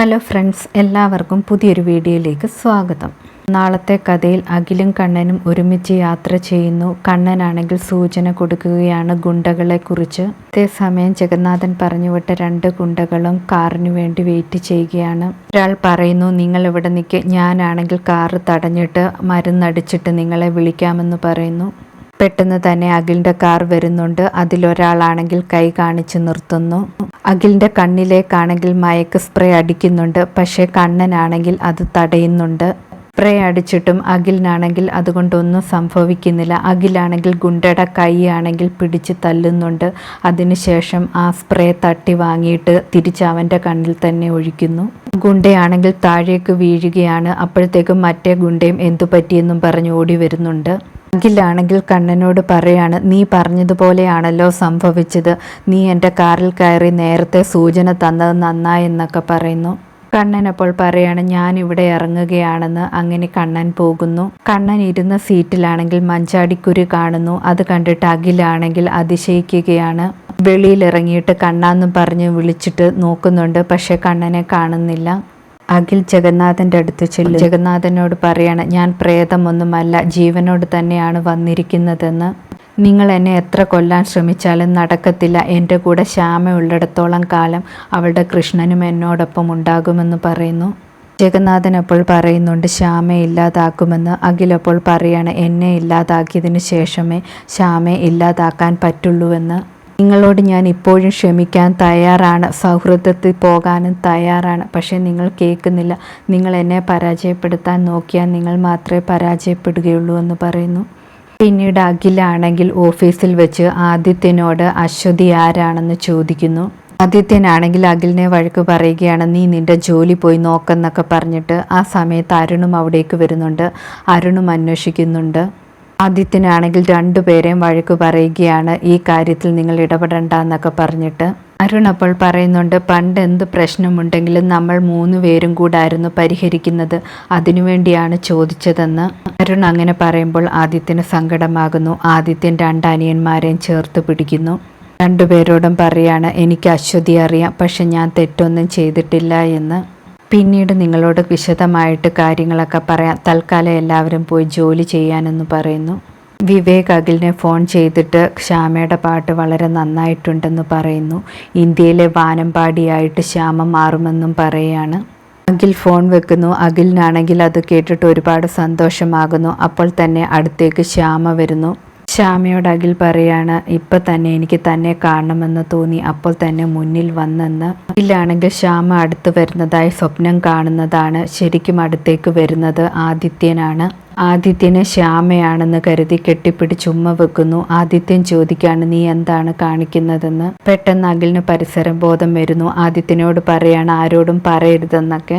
Hello friends എല്ലാവർക്കും പുതിയൊരു വീഡിയോയിലേക്ക് സ്വാഗതം. നാളത്തെ കഥയിൽ അഖിലും കണ്ണനും ഒരുമിച്ച് യാത്ര ചെയ്യുന്നു. കണ്ണനാണെങ്കിൽ സൂചന കൊടുക്കുകയാണ് ഗുണ്ടകളെക്കുറിച്ച്. അതേസമയം ജഗന്നാഥൻ പറഞ്ഞുവിട്ട രണ്ട് ഗുണ്ടകളും കാറിനു വേണ്ടി വെയിറ്റ് ചെയ്യുകയാണ്. ഒരാൾ പറയുന്നു നിങ്ങൾ ഇവിടെ നിൽക്കുക ഞാനാണെങ്കിൽ കാറ് തടഞ്ഞിട്ട് മരുന്നടിച്ചിട്ട് നിങ്ങളെ വിളിക്കാമെന്ന് പറയുന്നു. പെട്ടെന്ന് തന്നെ അഖിലിന്റെ കാർ വരുന്നുണ്ട്. അതിലൊരാളാണെങ്കിൽ കൈ കാണിച്ച് നിർത്തുന്നു. അഖിലിന്റെ കണ്ണിലേക്കാണെങ്കിൽ മയക്ക് സ്പ്രേ അടിക്കുന്നുണ്ട്. പക്ഷേ കണ്ണനാണെങ്കിൽ അത് തടയുന്നുണ്ട്. സ്പ്രേ അടിച്ചിട്ടും അഖിലിനാണെങ്കിൽ അതുകൊണ്ടൊന്നും സംഭവിക്കുന്നില്ല. അഖിലാണെങ്കിൽ ഗുണ്ടയുടെ കൈയാണെങ്കിൽ പിടിച്ച് തല്ലുന്നുണ്ട്. അതിനുശേഷം ആ സ്പ്രേ തട്ടി വാങ്ങിയിട്ട് തിരിച്ച് അവന്റെ കണ്ണിൽ തന്നെ ഒഴിക്കുന്നു. ഗുണ്ടയാണെങ്കിൽ താഴേക്ക് വീഴുകയാണ്. അപ്പോഴത്തേക്കും മറ്റേ ഗുണ്ടയും എന്തു പറ്റിയെന്നും പറഞ്ഞ് ഓടി വരുന്നുണ്ട്. അഖിലാണെങ്കിൽ കണ്ണനോട് പറയാണ് നീ പറഞ്ഞതുപോലെയാണല്ലോ സംഭവിച്ചത്. നീ എന്റെ കാറിൽ കയറി നേരത്തെ സൂചന തന്നത് നന്നായെന്നൊക്കെ പറയുന്നു. കണ്ണൻ അപ്പോൾ പറയാണ് ഞാൻ ഇവിടെ ഇറങ്ങുകയാണെന്ന് അങ്ങനെ കണ്ണൻ പോകുന്നു. കണ്ണൻ ഇരുന്ന സീറ്റിലാണെങ്കിൽ മഞ്ചാടിക്കുരു കാണുന്നു. അത് കണ്ടിട്ട് അഖിലാണെങ്കിൽ അതിശയിക്കുകയാണ്. വെളിയിൽ ഇറങ്ങിയിട്ട് കണ്ണാന്ന് പറഞ്ഞ് വിളിച്ചിട്ട് നോക്കുന്നുണ്ട് പക്ഷെ കണ്ണനെ കാണുന്നില്ല. അഖിൽ ജഗന്നാഥന്റെ അടുത്ത് ചെല്ലും. ജഗന്നാഥനോട് പറയാണ് ഞാൻ പ്രേതമൊന്നുമല്ല ജീവനോട് തന്നെയാണ് വന്നിരിക്കുന്നതെന്ന്. നിങ്ങൾ എന്നെ എത്ര കൊല്ലാൻ ശ്രമിച്ചാലും നടക്കത്തില്ല. എന്റെ കൂടെ ശ്യാമ ഉള്ളിടത്തോളം കാലം അവളുടെ കൃഷ്ണനും എന്നോടൊപ്പം ഉണ്ടാകുമെന്ന് പറയുന്നു. ജഗന്നാഥൻ അപ്പോൾ പറയുന്നുണ്ട് ശ്യാമയെ ഇല്ലാതാക്കുമെന്ന്. അഖിൽ അപ്പോൾ പറയാണ് എന്നെ ഇല്ലാതാക്കിയതിനു ശേഷമേ ശ്യാമയെ ഇല്ലാതാക്കാൻ പറ്റുള്ളൂവെന്ന്. നിങ്ങളോട് ഞാൻ ഇപ്പോഴും ക്ഷമിക്കാൻ തയ്യാറാണ്. സൗഹൃദത്തിൽ പോകാനും തയ്യാറാണ്. പക്ഷേ നിങ്ങൾ കേൾക്കുന്നില്ല. നിങ്ങൾ എന്നെ പരാജയപ്പെടുത്താൻ നോക്കിയാൽ നിങ്ങൾ മാത്രമേ പരാജയപ്പെടുകയുള്ളൂ എന്ന് പറയുന്നു. പിന്നീട് അഖിലാണെങ്കിൽ ഓഫീസിൽ വെച്ച് ആദിത്യനോട് അശ്വതി ആരാണെന്ന് ചോദിക്കുന്നു. ആദിത്യനാണെങ്കിൽ അഖിലിനെ വഴക്ക് പറയുകയാണ് നീ നിന്റെ ജോലി പോയി നോക്കെന്നൊക്കെ പറഞ്ഞിട്ട് ആ സമയത്ത് അരുണും അവിടേക്ക് വരുന്നുണ്ട്. അരുണും അന്വേഷിക്കുന്നുണ്ട്. ആദിത്യനാണെങ്കിൽ രണ്ടുപേരെയും വഴക്ക് പറയുകയാണ് ഈ കാര്യത്തിൽ നിങ്ങൾ ഇടപെടണ്ട എന്നൊക്കെ പറഞ്ഞിട്ട്. അരുൺ അപ്പോൾ പറയുന്നുണ്ട് പണ്ട് എന്ത് പ്രശ്നമുണ്ടെങ്കിലും നമ്മൾ മൂന്ന് പേരും കൂടായിരുന്നു പരിഹരിക്കുന്നത്. അതിനുവേണ്ടിയാണ് ചോദിച്ചതെന്ന്. അരുൺ അങ്ങനെ പറയുമ്പോൾ ആദിത്യന് സങ്കടമാകുന്നു. ആദിത്യൻ രണ്ട് അനിയന്മാരെയും ചേർത്ത് പിടിക്കുന്നു. രണ്ടുപേരോടും പറയാണ് എനിക്ക് അശ്വതി അറിയാം പക്ഷെ ഞാൻ തെറ്റൊന്നും ചെയ്തിട്ടില്ല എന്ന്. പിന്നീട് നിങ്ങളോട് വിശദമായിട്ട് കാര്യങ്ങളൊക്കെ പറയാം തൽക്കാലം എല്ലാവരും പോയി ജോലി ചെയ്യാനെന്ന് പറയുന്നു. വിവേക് അഖിലിനെ ഫോൺ ചെയ്തിട്ട് ശ്യാമയുടെ പാട്ട് വളരെ നന്നായിട്ടുണ്ടെന്ന് പറയുന്നു. ഇന്ത്യയിലെ വാനമ്പാടിയായിട്ട് ശ്യാമ മാറുമെന്നും പറയുകയാണ് അഖിൽ ഫോൺ വെക്കുന്നു. അഖിലിനാണെങ്കിൽ അത് കേട്ടിട്ട് ഒരുപാട് സന്തോഷമാകുന്നു. അപ്പോൾ തന്നെ അടുത്തേക്ക് ശ്യാമ വരുന്നു. ശ്യാമയോട് അഖിൽ പറയാണ് ഇപ്പം തന്നെ എനിക്ക് തന്നെ കാണണമെന്ന് തോന്നി. അപ്പോൾ തന്നെ മുന്നിൽ വന്നെന്ന്. അഖിലാണെങ്കിൽ ശ്യാമ അടുത്ത് വരുന്നതായി സ്വപ്നം കാണുന്നതാണ്. ശരിക്കും അടുത്തേക്ക് വരുന്നത് ആദിത്യനാണ്. ആദിത്യനെ ശ്യാമയാണെന്ന് കരുതി കെട്ടിപ്പിടിച്ച് ഉമ്മ വെക്കുന്നു. ആദിത്യൻ ചോദിക്കാണ് നീ എന്താണ് കാണിക്കുന്നതെന്ന്? പെട്ടെന്ന് അഖിലിന് പരിസരം ബോധം വരുന്നു. ആദിത്യനോട് പറയാണ് ആരോടും പറയരുതെന്നൊക്കെ.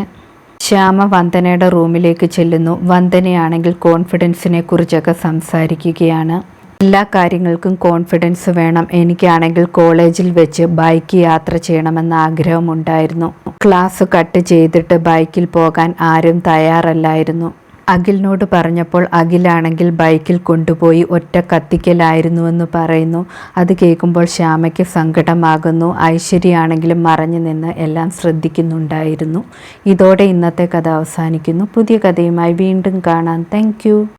ശ്യാമ വന്ദനയുടെ റൂമിലേക്ക് ചെല്ലുന്നു. വന്ദനയാണെങ്കിൽ കോൺഫിഡൻസിനെ കുറിച്ചൊക്കെ സംസാരിക്കുകയാണ്. എല്ലാ കാര്യങ്ങൾക്കും കോൺഫിഡൻസ് വേണം. എനിക്കാണെങ്കിൽ കോളേജിൽ വെച്ച് ബൈക്ക് യാത്ര ചെയ്യണമെന്ന ആഗ്രഹമുണ്ടായിരുന്നു. ക്ലാസ് കട്ട് ചെയ്തിട്ട് ബൈക്കിൽ പോകാൻ ആരും തയ്യാറല്ലായിരുന്നു. അഖിലിനോട് പറഞ്ഞപ്പോൾ അഖിലാണെങ്കിൽ ബൈക്കിൽ കൊണ്ടുപോയി ഒറ്റ കത്തിക്കലായിരുന്നുവെന്ന് പറയുന്നു. അത് കേൾക്കുമ്പോൾ ശ്യാമയ്ക്ക് സങ്കടമാകുന്നു. ഐശ്വര്യയാണെങ്കിലും മറഞ്ഞു നിന്ന് എല്ലാം ശ്രദ്ധിക്കുന്നുണ്ടായിരുന്നു. ഇതോടെ ഇന്നത്തെ കഥ അവസാനിക്കുന്നു. പുതിയ കഥയുമായി വീണ്ടും കാണാം. താങ്ക്